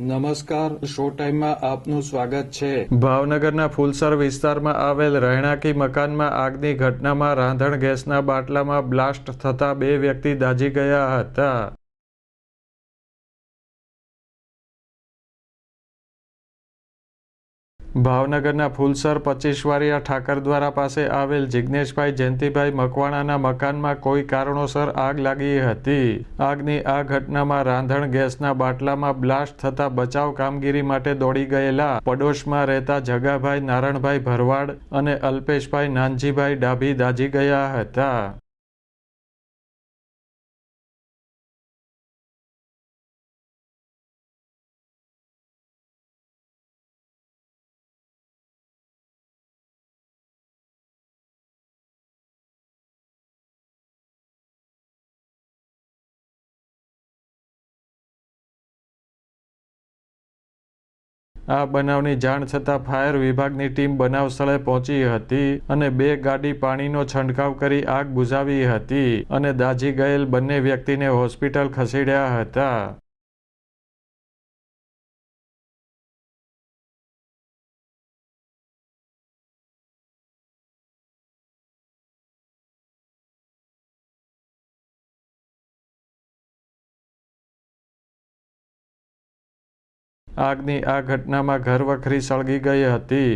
નમસ્કાર શો ટાઈમમાં આપનું સ્વાગત છે. ભાવનગરના ફુલસર વિસ્તારમાં આવેલ રહેણાંકી મકાનમાં આગની ઘટનામાં રાંધણ ગેસના બાટલામાં બ્લાસ્ટ થતા બે વ્યક્તિ દાઝી ગયા હતા. ભાવનગરના ફુલસર પચીસવારિયા ઠાકરદ્વારા પાસે આવેલ જિજ્ઞેશભાઈ જયંતિભાઈ મકવાણાના મકાનમાં કોઈ કારણોસર આગ લાગી હતી. આગની આ ઘટનામાં રાંધણ ગેસના બાટલામાં બ્લાસ્ટ થતા બચાવ કામગીરી માટે દોડી ગયેલા પડોશમાં રહેતા જગાભાઈ નારણભાઈ ભરવાડ અને અલ્પેશભાઈ નાનજીભાઈ ડાભી દાઝી ગયા હતા. આ બનાવની જાણ થતાં ફાયર વિભાગની ટીમ બનાવ સ્થળે પહોંચી હતી અને બે ગાડી પાણીનો છંટકાવ કરી આગ બુઝાવી હતી અને દાઝી ગયેલ બંને વ્યક્તિને હોસ્પિટલ ખસેડ્યા હતા. આગની આ ઘટનામાં ઘરવખરી સળગી ગઈ હતી.